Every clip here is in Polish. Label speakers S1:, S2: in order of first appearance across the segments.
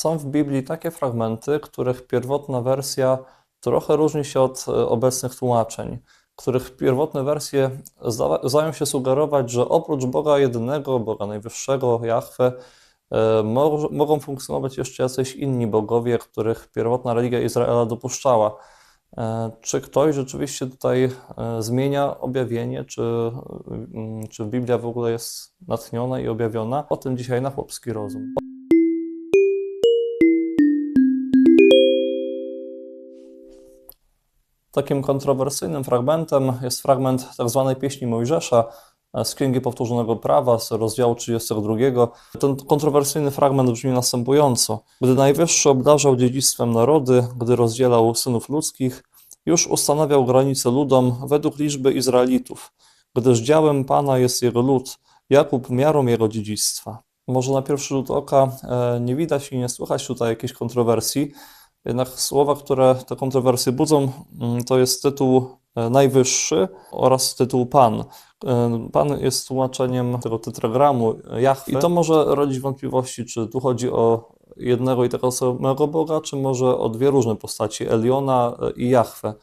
S1: Są w Biblii takie fragmenty, których pierwotna wersja trochę różni się od e, obecnych tłumaczeń, których pierwotne wersje zda- zdają się sugerować, że oprócz Boga jedynego, Boga Najwyższego, Jahwe, e, mo- mogą funkcjonować jeszcze jacyś inni bogowie, których pierwotna religia Izraela dopuszczała. E, Czy ktoś rzeczywiście tutaj zmienia objawienie, czy, mm, czy Biblia w ogóle jest natchniona i objawiona? O tym dzisiaj na chłopski rozum. Takim kontrowersyjnym fragmentem jest fragment tzw. pieśni Mojżesza e, z Księgi Powtórzonego Prawa z rozdziału 32. Ten kontrowersyjny fragment brzmi następująco. Gdy Najwyższy obdarzał dziedzictwem narody, gdy rozdzielał synów ludzkich, już ustanawiał granice ludom według liczby Izraelitów, gdyż działem Pana jest jego lud, Jakub miarą jego dziedzictwa. Może na pierwszy rzut oka e, nie widać i nie słychać tutaj jakiejś kontrowersji, jednak słowa, które te kontrowersje budzą, mm, to jest tytuł e, najwyższy oraz tytuł Pan. E, Pan jest tłumaczeniem tego tetragramu Jahwe i to może rodzić wątpliwości, czy tu chodzi o jednego i tego samego Boga, czy może o dwie różne postaci, Eliona e, i Jahwe.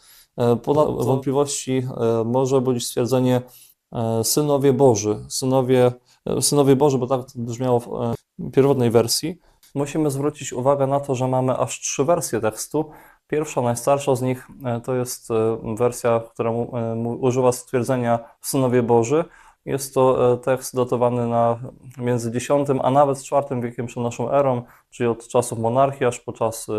S1: Ponad wątpliwości e, może budzić stwierdzenie e, synowie Boży, synowie, e, synowie Boży, bo tak to brzmiało w e, pierwotnej wersji. Musimy zwrócić uwagę na to, że mamy aż trzy wersje tekstu. Pierwsza, najstarsza z nich e, to jest e, wersja, która e, używa stwierdzenia synowie Boży. Jest to tekst datowany na między X a nawet IV wiekiem przed naszą erą, czyli od czasów monarchii aż po czasy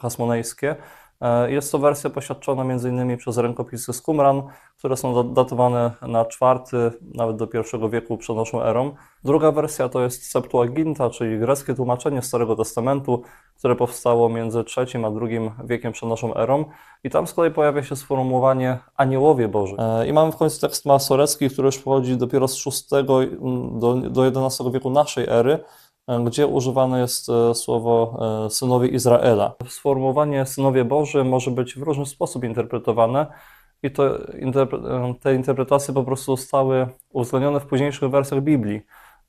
S1: hasmonejskie. E, Jest to wersja poświadczona m.in. przez rękopisy z Qumran, które są da- datowane na IV, nawet do I wieku przed naszą erą. Druga wersja to jest Septuaginta, czyli greckie tłumaczenie Starego Testamentu, które powstało między III a II wiekiem przed naszą erą. I tam z kolei pojawia się sformułowanie aniołowie Boży. E, I mamy w końcu tekst masorecki, który już pochodzi dopiero z VI do, do XI wieku naszej ery, gdzie używane jest e, słowo e, synowie Izraela. Sformułowanie synowie Boży może być w różny sposób interpretowane i to te interpretacje po prostu zostały uwzględnione w późniejszych wersjach Biblii.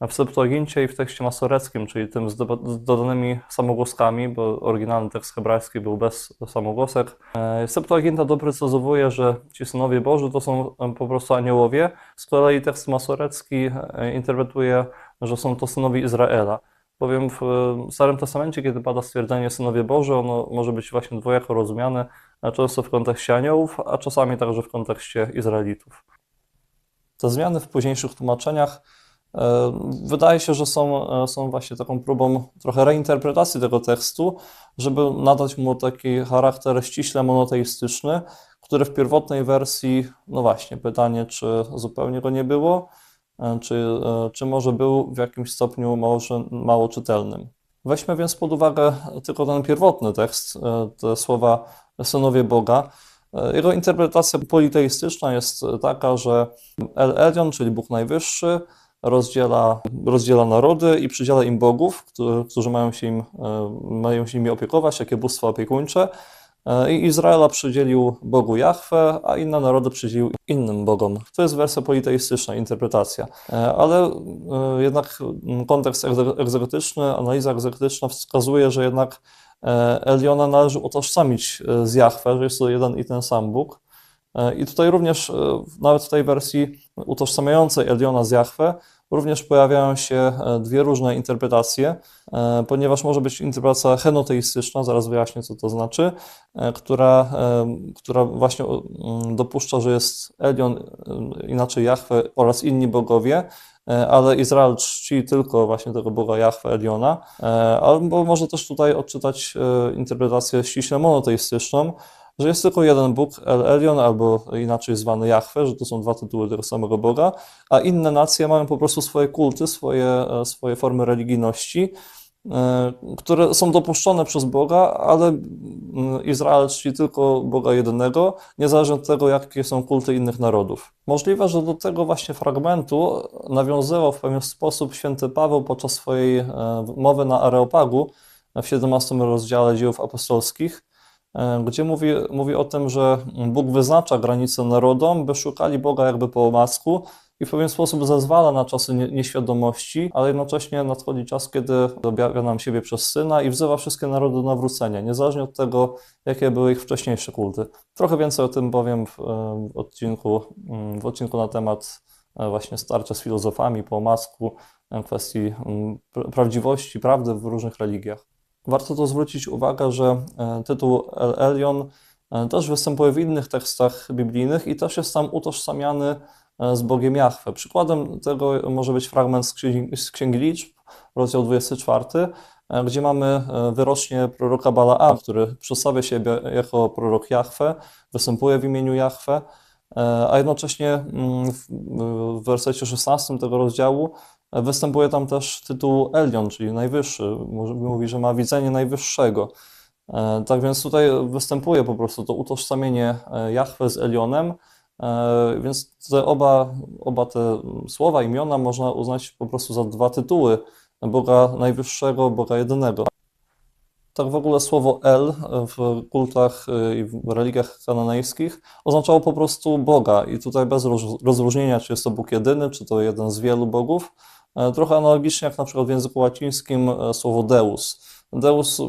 S1: W Septuagincie i w tekście masoreckim, czyli tym z, do, z dodanymi samogłoskami, bo oryginalny tekst hebrajski był bez samogłosek. E, Septuaginta doprecyzowuje, że ci synowie Boży to są e, po prostu aniołowie, z kolei tekst masorecki e, interpretuje, że są to synowie Izraela. Bowiem w Starym Testamencie, kiedy pada stwierdzenie synowie Boży, ono może być właśnie dwojako rozumiane, często w kontekście aniołów, a czasami także w kontekście Izraelitów. Te zmiany w późniejszych tłumaczeniach e, wydaje się, że są, e, są właśnie taką próbą trochę reinterpretacji tego tekstu, żeby nadać mu taki charakter ściśle monoteistyczny, który w pierwotnej wersji, no właśnie, pytanie, czy zupełnie go nie było, czy, e, czy może był w jakimś stopniu może mało czytelnym. Weźmy więc pod uwagę tylko ten pierwotny tekst, e, te słowa synowie Boga. E, Jego interpretacja politeistyczna jest taka, że El Elyon, czyli Bóg Najwyższy, rozdziela, rozdziela narody i przydziela im bogów, którzy, którzy mają, się im, e, mają się nimi opiekować, takie bóstwa opiekuńcze. E, I Izraela przydzielił Bogu Jahwe, a inne narody przydzielił innym bogom. To jest wersja politeistyczna, interpretacja. E, Ale e, jednak kontekst egzegetyczny, analiza egzegetyczna wskazuje, że jednak Eliona należy utożsamić z Jahwe, że jest to jeden i ten sam Bóg. I tutaj również, nawet w tej wersji utożsamiającej Eliona z Jahwe, również pojawiają się e, dwie różne interpretacje, e, ponieważ może być interpretacja henoteistyczna, zaraz wyjaśnię, co to znaczy, e, która, która właśnie mm, dopuszcza, że jest Elion, inaczej Jahwe oraz inni bogowie, ale Izrael czci tylko właśnie tego Boga Jahwe Eliona, albo może też tutaj odczytać interpretację ściśle monoteistyczną, że jest tylko jeden Bóg, El Elyon, albo inaczej zwany Jahwe, że to są dwa tytuły tego samego Boga, a inne nacje mają po prostu swoje kulty, swoje, e, swoje formy religijności, e, które są dopuszczone przez Boga, ale mm, Izrael czci tylko Boga jedynego, niezależnie od tego, jakie są kulty innych narodów. Możliwe, że do tego właśnie fragmentu nawiązywał w pewien sposób święty Paweł podczas swojej e, mowy na Areopagu w 17 rozdziale Dzieł Apostolskich, gdzie mówi, mówi o tym, że Bóg wyznacza granice narodom, by szukali Boga jakby po omacku, i w pewien sposób zezwala na czasy nie- nieświadomości, ale jednocześnie nadchodzi czas, kiedy objawia nam siebie przez Syna i wzywa wszystkie narody do nawrócenia, niezależnie od tego, jakie były ich wcześniejsze kulty. Trochę więcej o tym powiem w, e, odcinku, mm, w odcinku na temat e, właśnie starcia z filozofami po masku, e, kwestii pr- prawdziwości, prawdy w różnych religiach. Warto tu zwrócić uwagę, że e, tytuł El Elyon e, też występuje w innych tekstach biblijnych i też jest tam utożsamiany e, z Bogiem Jahwe. Przykładem tego może być fragment z Księgi, z Księgi Liczb, rozdział 24, e, gdzie mamy wyrocznie proroka Balaam, który przedstawia siebie jako prorok Jahwe, występuje w imieniu Jahwe, a jednocześnie mm, w, wersecie 16 tego rozdziału występuje tam też tytuł Elion, czyli najwyższy. Mówi, że ma widzenie najwyższego. E, Tak więc tutaj występuje po prostu to utożsamienie e, Jahwe z Elionem, e, więc te oba, oba te słowa, imiona można uznać po prostu za dwa tytuły Boga Najwyższego, Boga Jedynego. Tak w ogóle słowo El w kultach i w religiach kananejskich oznaczało po prostu Boga i tutaj bez roz- rozróżnienia, czy jest to Bóg jedyny, czy to jeden z wielu bogów. E, Trochę analogicznie jak na przykład w języku łacińskim e, słowo Deus. Deus,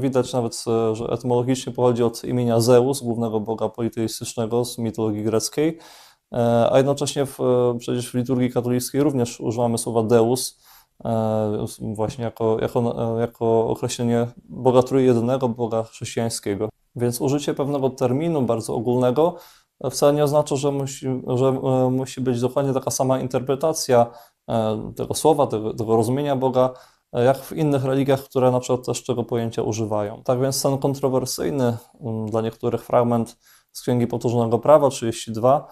S1: widać nawet, e, że etymologicznie pochodzi od imienia Zeus, głównego boga politeistycznego z mitologii greckiej, a jednocześnie w, przecież w liturgii katolickiej również używamy słowa Deus, właśnie jako, jako, jako określenie Boga Trójjedynego, Boga chrześcijańskiego. Więc użycie pewnego terminu bardzo ogólnego wcale nie oznacza, że musi, że musi być dokładnie taka sama interpretacja tego słowa, tego, tego rozumienia Boga, e, jak w innych religiach, które na przykład też tego pojęcia używają. Tak więc ten kontrowersyjny mm, dla niektórych fragment z Księgi Powtórzonego Prawa 32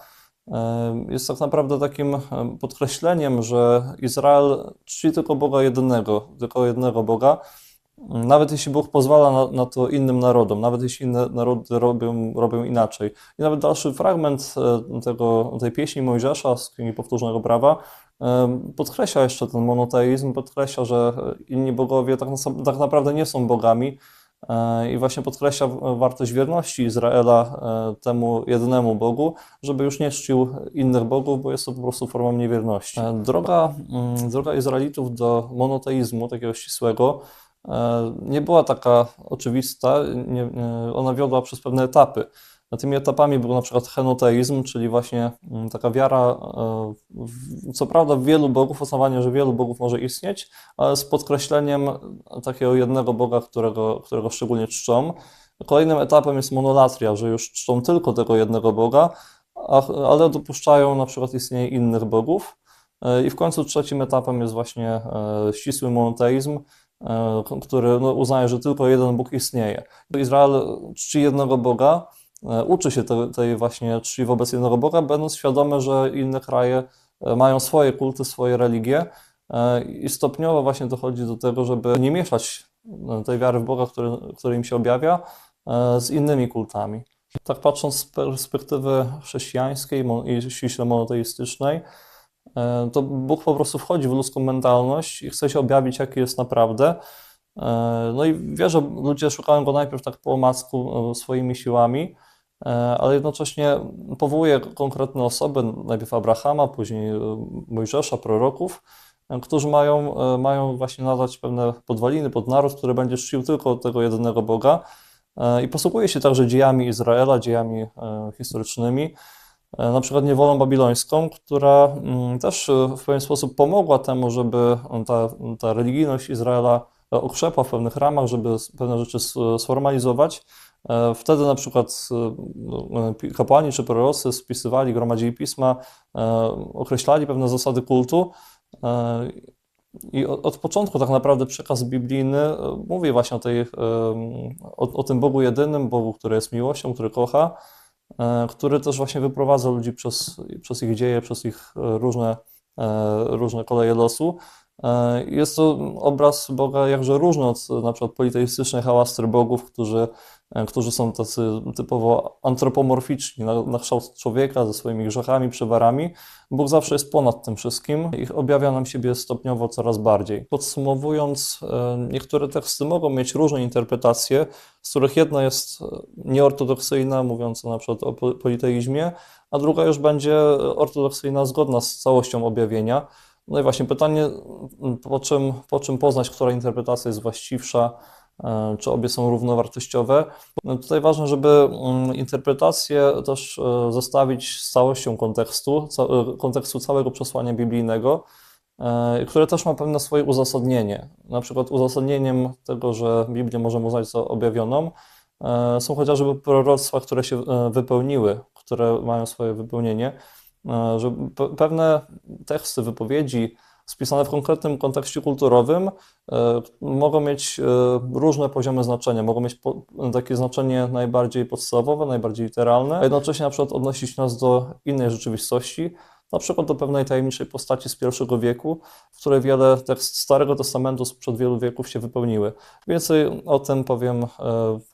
S1: e, jest tak naprawdę takim e, podkreśleniem, że Izrael czci tylko Boga jedynego, tylko jednego Boga, nawet jeśli Bóg pozwala na, na to innym narodom, nawet jeśli inne narody robią, robią inaczej. I nawet dalszy fragment e, tego, tej pieśni Mojżesza z Księgi Powtórzonego Prawa e, podkreśla jeszcze ten monoteizm, podkreśla, że inni bogowie tak, na- tak naprawdę nie są bogami e, i właśnie podkreśla wartość wierności Izraela e, temu jednemu Bogu, żeby już nie czcił innych bogów, bo jest to po prostu formą niewierności. E, Droga, mm, droga Izraelitów do monoteizmu, takiego ścisłego, nie była taka oczywista, nie, ona wiodła przez pewne etapy. A Tymi etapami był na przykład henoteizm, czyli właśnie mm, taka wiara, e, co prawda w wielu bogów, uznawanie, że wielu bogów może istnieć, ale z podkreśleniem takiego jednego Boga, którego, którego szczególnie czczą. Kolejnym etapem jest monolatria, że już czczą tylko tego jednego Boga, ale dopuszczają na przykład istnienie innych bogów. E, I w końcu trzecim etapem jest właśnie e, ścisły monoteizm, który no, uznaje, że tylko jeden Bóg istnieje. Izrael czci jednego Boga, uczy się te- tej właśnie czci wobec jednego Boga, będąc świadomy, że inne kraje e, mają swoje kulty, swoje religie e, i stopniowo właśnie dochodzi do tego, żeby nie mieszać e, tej wiary w Boga, który, który im się objawia, e, z innymi kultami. Tak patrząc z perspektywy chrześcijańskiej i ściśle monoteistycznej, e, to Bóg po prostu wchodzi w ludzką mentalność i chce się objawić, jaki jest naprawdę. E, No i wie, że ludzie szukają go najpierw tak po omacku e, swoimi siłami, e, ale jednocześnie powołuje konkretne osoby, najpierw Abrahama, później e, Mojżesza, proroków, e, którzy mają, e, mają właśnie nadać pewne podwaliny pod naród, który będzie czcił tylko tego jedynego Boga. E, I posługuje się także dziejami Izraela, dziejami e, historycznymi, e, na przykład niewolą babilońską, która mm, też e, w pewien sposób pomogła temu, żeby ta, ta religijność Izraela e, okrzepła w pewnych ramach, żeby pewne rzeczy sformalizować. E, Wtedy na przykład e, no, pi- kapłani czy prorocy spisywali, gromadzili pisma, e, określali pewne zasady kultu. e, I od, początku tak naprawdę przekaz biblijny e, mówi właśnie o, tej, o, o tym Bogu jedynym, Bogu, który jest miłością, który kocha, e, który też właśnie wyprowadza ludzi przez, przez ich dzieje, przez ich e, różne, e, różne koleje losu. E, Jest to obraz Boga jakże różny od na przykład politeistycznych hałastry bogów, którzy, e, którzy są tacy typowo antropomorficzni, na, na kształt człowieka ze swoimi grzechami, przywarami. Bóg zawsze jest ponad tym wszystkim i objawia nam siebie stopniowo coraz bardziej. Podsumowując, e, niektóre teksty mogą mieć różne interpretacje, z których jedna jest nieortodoksyjna, mówiąca na przykład o po- politeizmie, a druga już będzie ortodoksyjna, zgodna z całością objawienia. No i właśnie pytanie, po czym, po czym poznać, która interpretacja jest właściwsza, e, czy obie są równowartościowe. No tutaj ważne, żeby mm, interpretację też e, zestawić z całością kontekstu, e, kontekstu całego przesłania biblijnego, e, które też ma pewne swoje uzasadnienie. Na przykład uzasadnieniem tego, że Biblię możemy uznać za objawioną, e, są chociażby proroctwa, które się e, wypełniły, które mają swoje wypełnienie, e, że pe- pewne teksty, wypowiedzi spisane w konkretnym kontekście kulturowym e, mogą mieć e, różne poziomy znaczenia, mogą mieć takie znaczenie najbardziej podstawowe, najbardziej literalne, a jednocześnie na przykład odnosić nas do innej rzeczywistości, na przykład do pewnej tajemniczej postaci z pierwszego wieku, w której wiele tekst Starego Testamentu sprzed wielu wieków się wypełniły. Więcej o tym powiem e,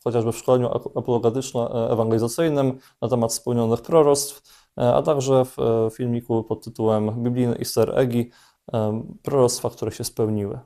S1: chociażby w szkoleniu ap- apologetyczno-ewangelizacyjnym na temat spełnionych proroctw, e, a także w e, filmiku pod tytułem Biblijne Easter Eggi, e, proroctwa, które się spełniły.